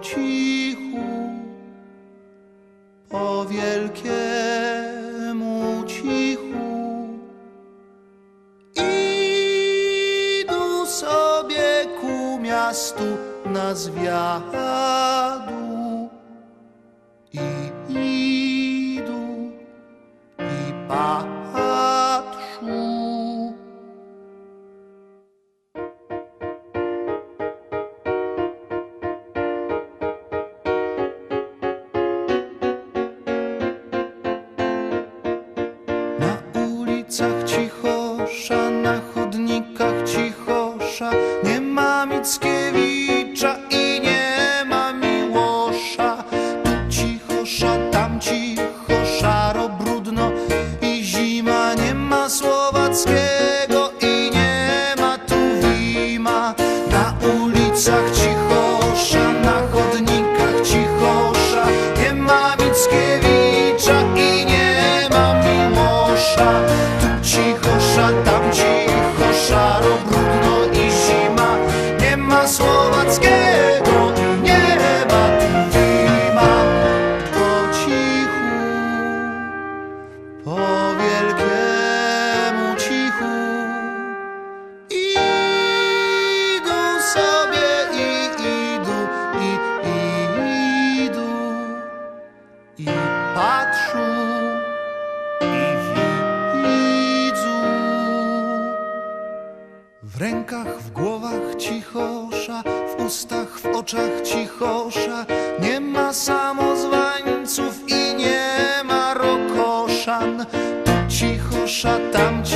cichu, po wielkiemu cichu. Idą sobie ku miastu na zwiadu na chodnikach cichosza, nie ma Mickiewicza i nie ma Miłosza. Tu cichosza, tam cicho, szaro, brudno i zima, nie ma Słowackiego i nie ma tu Wima. Na ulicach cichosza, na chodnikach cichosza, nie ma Mickiewicza i patrzą i widzą. W rękach, w głowach cichosza, w ustach, w oczach cichosza. Nie ma samozwańców i nie ma rokoszan. Tu cichosza, tam cicho.